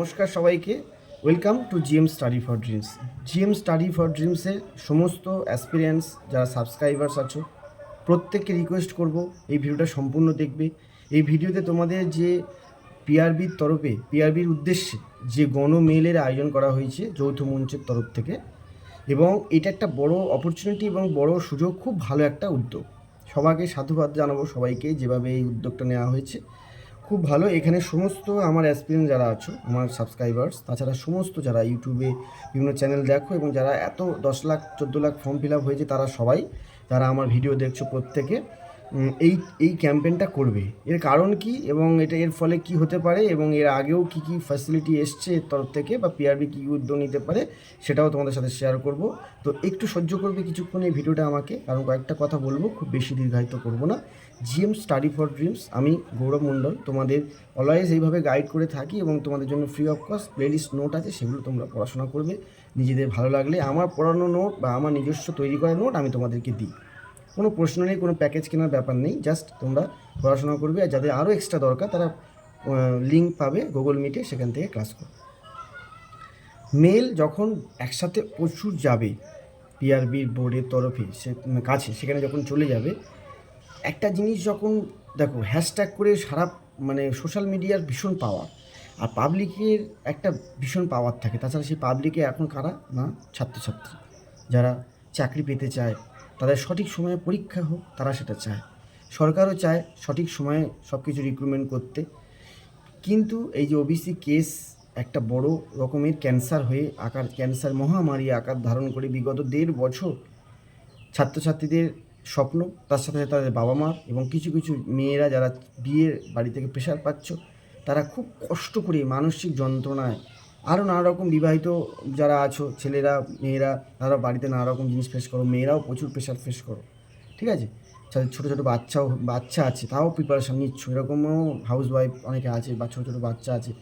নমস্কার সবাইকে। Welcome to GM study for dreams GM study for ড্রিমসের সমস্ত অ্যাসপিরিয়েন্টস যারা সাবস্ক্রাইবার্স আছো, প্রত্যেককে রিকোয়েস্ট করব এই ভিডিওটা সম্পূর্ণ দেখবে। এই ভিডিওতে তোমাদের যে পিআরবির তরফে পিআরবির উদ্দেশ্যে যে গণমেলের আয়োজন করা হয়েছে যৌথ মঞ্চের তরফ থেকে, এবং এটা একটা বড় অপরচুনিটি এবং বড় সুযোগ, খুব ভালো একটা উদ্যোগ। সবাইকে সাধুবাদ জানাব সবাইকে যেভাবে এই উদ্যোগটা নেওয়া হয়েছে। খুব ভালো। এখানে সমস্ত আমার অ্যাসপিরেন্ট যারা আছো, আমার সাবস্ক্রাইবার্স তাছাড়া সমস্ত যারা ইউটিউবে বিভিন্ন চ্যানেল দেখো এবং যারা এত দশ লাখ, চোদ্দ লাখ ফর্ম ফিল আপ হয়েছে, তারা সবাই তারা আমার ভিডিও দেখছ প্রত্যেকে এই এই ক্যাম্পেইনটা করবে। এর কারণ কি এবং এটা এর ফলে কি হতে পারে এবং এর আগেও কি কি ফ্যাসিলিটি এসছে এর তরফ থেকে বা পিআরবি কী কী উদ্যোগ নিতে পারে সেটাও তোমাদের সাথে শেয়ার করব। তো একটু সহ্য করবে কিছুক্ষণ এই ভিডিওটা আমাকে, কারণ কয়েকটা কথা বলব, খুব বেশি দীর্ঘায়িত করব না। জিএম স্টাডি ফর ড্রিমস আমি গৌরব মণ্ডল, তোমাদের অলওয়েজ এইভাবে গাইড করে থাকি এবং তোমাদের জন্য free of cost playlist note আছে, সেগুলো তোমরা পড়াশোনা করবে। নিজেদের ভালো লাগলে আমার পড়ানো নোট বা আমার নিজস্ব তৈরি করা নোট আমি তোমাদেরকে দিই। কোনো প্রশ্ন নেই, কোনো প্যাকেজ কেনার ব্যাপার নেই জাস্ট তোমরা পড়াশোনা করবে আর যাদের আরও এক্সট্রা দরকার তারা লিঙ্ক পাবে গুগল মিটে সেখান থেকে ক্লাস করবে মেল যখন একসাথে প্রচুর যাবে পিআরবির বোর্ডের তরফে, সে কাছে, সেখানে যখন চলে যাবে, একটা জিনিস যখন, দেখো হ্যাশট্যাগ করে সারা মানে সোশ্যাল মিডিয়ার ভীষণ পাওয়ার আর পাবলিকের একটা ভীষণ পাওয়ার থাকে, তাছাড়া সেই পাবলিকে এখন কারা? না, ছাত্রছাত্রী, যারা চাকরি পেতে চায় তাদের সঠিক সময়ে পরীক্ষা হোক, তারা সেটা চায়। সরকারও চায় সঠিক সময়ে সব কিছু রিক্রুটমেন্ট করতে। কিন্তু এই যে ওবিসি কেস একটা বড় রকমের ক্যান্সার হয়ে আকার ক্যান্সার মহামারী আকার ধারণ করে বিগত দেড় বছর ছাত্রছাত্রীদের স্বপ্ন, তার সাথে সাথে তাদের বাবা মা এবং কিছু কিছু মেয়েরা যারা বিয়ের বাড়ি থেকে প্রেশার পাচ্ছ, তারা খুব কষ্ট করে মানসিক যন্ত্রণায় আরও নানা রকম বিবাহিত যারা আছো, ছেলেরা, মেয়েরা, তারা বাড়িতে নানা রকম জিনিস ফেস করো, মেয়েরাও প্রচুর প্রেশার ফেস করো, ঠিক আছে? যাদের ছোটো ছোটো বাচ্চাও, বাচ্চা আছে, তাও প্রিপারেশান নিচ্ছ, এরকমও হাউস ওয়াইফ অনেকে আছে বা ছোটো ছোটো বাচ্চা আছে,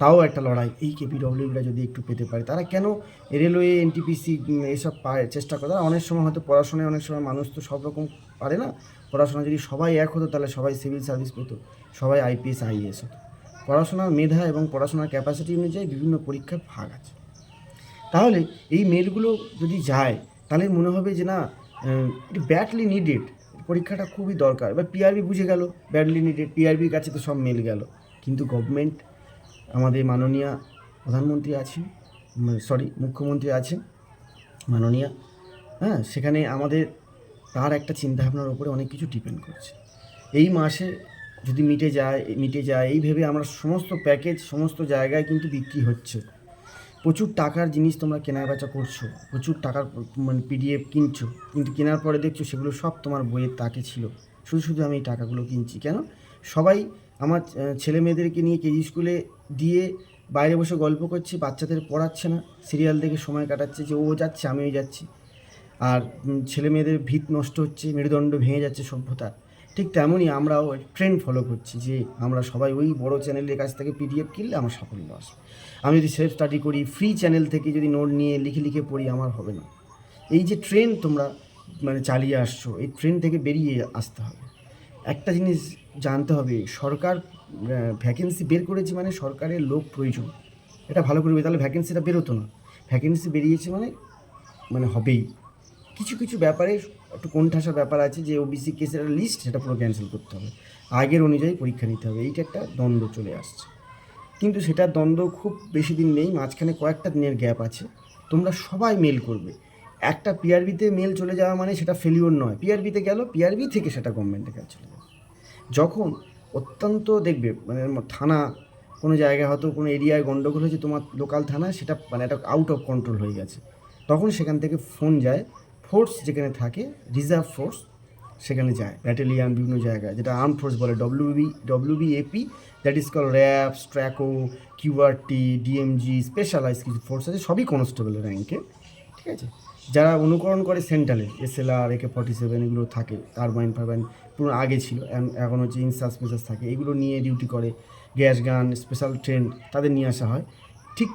তাও একটা লড়াই, এই কেপিডব্লিউরা যদি একটু পেতে পারে, তারা কেন রেলওয়ে এনটিপিসি এসব পায়, চেষ্টা করে, তারা অনেক সময় হয়তো পড়াশোনায়, অনেক সময় মানুষ তো সব রকম পারে না পড়াশোনা যদি সবাই এক হতো, তাহলে সবাই সিভিল সার্ভিস পেতো, সবাই আইপিএস আইএস হতো। পড়াশোনার মেধা এবং পড়াশোনার ক্যাপাসিটি অনুযায়ী বিভিন্ন পরীক্ষার ভাগ আছে। তাহলে এই মেলগুলো যদি যায়, তাহলে মনে হবে যে না ইট ব্যাডলি নিডেড পরীক্ষাটা খুবই দরকার। এবার পিআরবি বুঝে গেল ব্যাডলি নিডেড পিআরবির কাছে তো সব মেল গেল। কিন্তু গভর্নমেন্ট আমাদের মাননীয় প্রধানমন্ত্রী আছেন সরি মুখ্যমন্ত্রী আছেন, মাননীয় হ্যাঁ সেখানে আমাদের, তার একটা চিন্তাভাবনার উপরে অনেক কিছু ডিপেন্ড করছে। এই মাসে যদি মিটে যায় মিটে যায়, এই ভেবে আমরা সমস্ত প্যাকেজ সমস্ত জায়গায় কিন্তু বিক্রি হচ্ছে। প্রচুর টাকার জিনিস তোমরা কেনা বেচা করছ, প্রচুর টাকার মানে পিডিএফ কিনছো, কিন্তু কেনার পরে দেখছ সেগুলো সব তোমার বইয়ের তাকে ছিল। শুধু শুধু আমি এই টাকাগুলো কিনছি। কেন? সবাই আমার ছেলে মেয়েদেরকে নিয়ে কেজি স্কুলে দিয়ে বাইরে বসে গল্প করছে, বাচ্চাদের পড়াচ্ছে না সিরিয়াল দেখে সময় কাটাচ্ছে যে, ও যাচ্ছে, আমিও যাচ্ছি। আর ছেলে মেয়েদের ভিত নষ্ট হচ্ছে, মেরুদণ্ড ভেঙে যাচ্ছে সভ্যতার। ঠিক তেমনই আমরাও ট্রেন্ড ফলো করছি যে আমরা সবাই ওই বড় চ্যানেলের কাছ থেকে পিডিএফ কিনলে আমার সাফল্য আসবে। আমি যদি সেলফ স্টাডি করি ফ্রি চ্যানেল থেকে যদি নোট নিয়ে লিখে লিখে পড়ি, আমার হবে না। এই যে ট্রেন্ড তোমরা মানে চালিয়ে আসছো, এই ট্রেন থেকে বেরিয়ে আসতে হবে। একটা জিনিস জানতে হবে, সরকার ভ্যাকেন্সি বের করেছে মানে সরকারের লোক প্রয়োজন। এটা ভালো করবে তাহলে ভ্যাকেন্সিটা বেরোতো না। ভ্যাকেন্সি বেরিয়েছে মানে মানে হবেই। কিছু কিছু ব্যাপারে একটু কোণঠাসা ব্যাপার আছে যে ওবিসি কেসের লিস্ট সেটা পুরো ক্যান্সেল করতে হবে। আগের অনুযায়ী পরীক্ষা নিতে হবে। এইটা একটা দ্বন্দ্ব চলে আসছে। কিন্তু সেটার দ্বন্দ্ব খুব বেশি দিন নেই, মাঝখানে কয়েকটা দিনের গ্যাপ আছে। তোমরা সবাই মেল করবে। একটা পিআরবিতে মেল চলে যাওয়া মানে সেটা ফেলিওর নয়। পিআরবিতে গেল পিআরবি থেকে সেটা গভর্নমেন্টের কাছে চলে যাবে যখন অত্যন্ত দেখবে মানে থানা, কোনো জায়গায় হয়তো কোনো এরিয়ায় গণ্ডগোল হয়েছে, তোমার লোকাল থানা সেটা মানে একটা আউট অফ কন্ট্রোল হয়ে গেছে। তখন সেখান থেকে ফোন যায় ফোর্স যেখানে থাকে রিজার্ভ ফোর্স সেখানে যায় ব্যাটালিয়ান বিভিন্ন জায়গায়, যেটা আর্ম ফোর্স বলে WB WB AP that is call RAB স্ট্র্যাকো QRT DMG specialise কিছু ফোর্স আছে, সবই কনস্টেবল র্যাঙ্কে ঠিক আছে? যারা অনুকরণ করে সেন্ট্রালে এসএলআর একে ফর্টি সেভেন এগুলো থাকে কার্বাইন ফার্বাইন পুরো আগে ছিল এখন হচ্ছে ইনসাস মেসাস থাকে, এগুলো নিয়ে ডিউটি করে গ্যাস গান স্পেশাল ট্রেন তাদের নিয়ে আসা হয়। ঠিক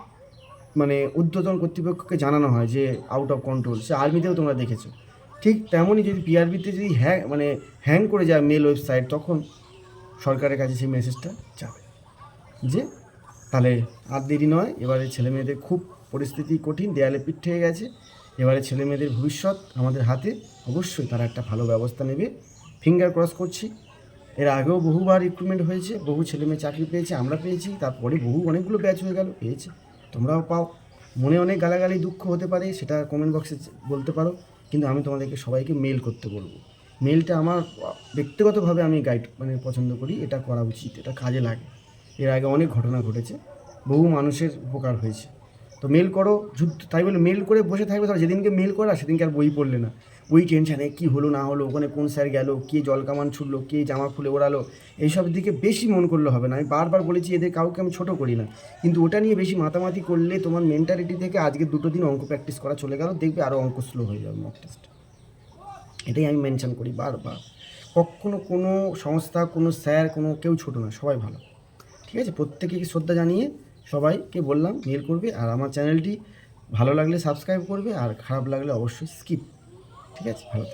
মানে ঊর্ধ্বতন কর্তৃপক্ষকে জানানো হয় যে আউট অফ কন্ট্রোল সে আর্মিতেও তোমরা দেখেছ। ঠিক তেমনই যদি পিআরবিতে যদি হ্যাং মানে হ্যাং করে যায় মেল ওয়েবসাইট তখন সরকারের কাছে সেই মেসেজটা যাবে। যে তাহলে আর দেরি নয়, এবারে ছেলে মেয়েদের খুব পরিস্থিতি কঠিন, দেয়ালে পিঠ থেকে গেছে। এবারে ছেলে মেয়েদের ভবিষ্যৎ আমাদের হাতে, অবশ্যই তারা একটা ভালো ব্যবস্থা নেবে। ফিঙ্গার ক্রস করছি। এর আগেও বহুবার রিক্রুটমেন্ট হয়েছে, বহু ছেলে মেয়ে চাকরি পেয়েছে, আমরা পেয়েছি, তারপরে বহু অনেকগুলো ব্যাচ হয়ে গেল, পেয়েছে। তোমরাও পাও। মনে অনেক গালাগালি, দুঃখ হতে পারে, সেটা কমেন্ট বক্সে বলতে পারো। কিন্তু আমি তোমাদেরকে সবাইকে মেল করতে বলব। মেলটা আমার ব্যক্তিগতভাবে আমি গাইড মানে পছন্দ করি, এটা করা উচিত, এটা কাজে লাগে। এর আগে অনেক ঘটনা ঘটেছে, বহু মানুষের উপকার হয়েছে। তো মেল করো, যুদ্ধ, তাই বলে মেল করে বসে থাকবে তাহলে যেদিনকে মেল করা, সেদিনকে আর বই পড়লে না। ওই টেনশানে কী হলো, না হলো, ওখানে কোন স্যার গেল, কে জল কামান ছুটলো কে জামা খুলে ওড়ালো, এইসব দিকে বেশি মন করলে হবে না। আমি বারবার বলেছি, এদের কাউকে আমি ছোটো করি না। কিন্তু ওটা নিয়ে বেশি মাতামাতি করলে তোমার মেন্টালিটি থেকে আজকে দুটো দিন অঙ্ক প্র্যাকটিস করা চলে গেল, দেখবে আরও অঙ্ক স্লো হয়ে যাবে মক টেস্ট এটাই আমি মেনশন করি বারবার। কখনো কোনো সংস্থা, কোনো স্যার কোনো কেউ ছোটো না, সবাই ভালো। ঠিক আছে? প্রত্যেকে শ্রদ্ধা জানিয়ে সবাইকে বললাম মেল করবে আর আমার চ্যানেলটি ভালো লাগলে সাবস্ক্রাইব করবে আর খারাপ লাগলে অবশ্যই স্কিপ ঠিক আছে, ভালো।